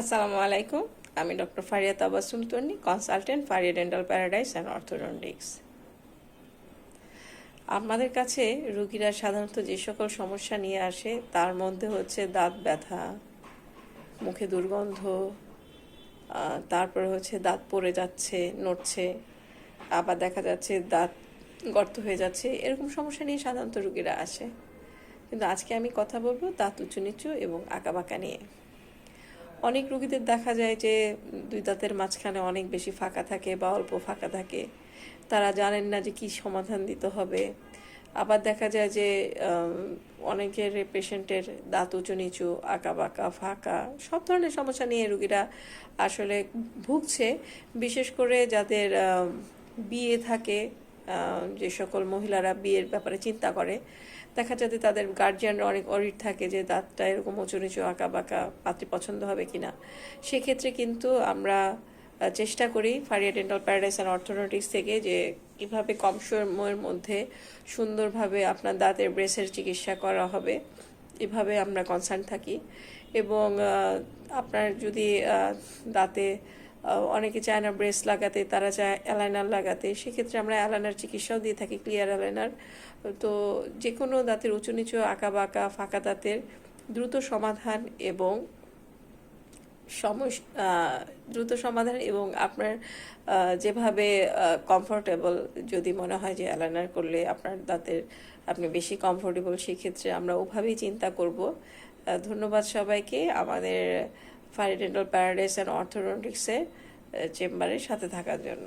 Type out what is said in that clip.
আসসালামু আলাইকুম। আমি doctor Faria Tabassum Tonni consultant Faria dental paradise and orthodontics. আমাদের কাছে রুগীরা সাধারণত যে সকল সমস্যা নিয়ে আসে, তার মধ্যে হচ্ছে দাঁত ব্যথা, মুখে দুর্গন্ধ তারপরে হচ্ছে দাঁত পড়ে যাচ্ছে, নড়ছে, আবার দেখা যাচ্ছে দাঁত গর্ত হয়ে যাচ্ছে, এরকম সমস্যা নিয়ে সাধারণত রুগীরা আসে। কিন্তু আজকে আমি কথা বলব দাঁত উঁচু নিচু এবং আঁকাবাঁকা নিয়ে। অনেক রুগীদের দেখা যায় যে দুই দাঁতের মাঝখানে অনেক বেশি ফাঁকা থাকে বা অল্প ফাঁকা থাকে। তারা জানেন না যে কি সমাধান দিতে হবে। আবার দেখা যায় যে অনেকের পেশেন্টের দাঁত উঁচু নিচু, আঁকা বাঁকা, ফাঁকা, সব ধরনের সমস্যা নিয়ে রুগীরা আসলে ভুগছে। বিশেষ করে যাদের বিয়ে থাকে যে সকল মহিলারা বিয়ের ব্যাপারে চিন্তা করে, দেখা যাচ্ছে তাদের গার্জিয়ানরা অনেক অরিট থাকে যে দাঁতটা এরকম উঁচু নিচু আঁকা বাঁকা পাত্রী পছন্দ হবে কি না সেক্ষেত্রে কিন্তু আমরা চেষ্টা করি Faria dental paradise and orthodontics থেকে যে কীভাবে কম সময়ের মধ্যে সুন্দরভাবে আপনার দাঁতের ব্রেসের চিকিৎসা করা হবে, এভাবে আমরা কনসার্ন থাকি। এবং আপনার যদি দাঁতে অনেকে চায় না ব্রেস লাগাতে, তারা চায় অ্যালাইনার লাগাতে। সেক্ষেত্রে আমরা অ্যালাইনার চিকিৎসাও দিয়ে থাকি ক্লিয়ার অ্যালাইনার তো যে কোনো দাঁতের উঁচু নিচু, আঁকা বাঁকা, ফাঁকা দাঁতের দ্রুত সমাধান এবং সমস দ্রুত সমাধান এবং আপনার যেভাবে কমফোর্টেবল যদি মনে হয় যে অ্যালাইনার করলে আপনার দাঁতের আপনি বেশি কমফোর্টেবল সেক্ষেত্রে আমরা ওভাবেই চিন্তা করব। ধন্যবাদ সবাইকে। আমাদের ফারি ডেন্টাল প্যারাডাইস অ্যান্ড অর্থোডন্টিক্সের চেম্বারের সাথে থাকার জন্য।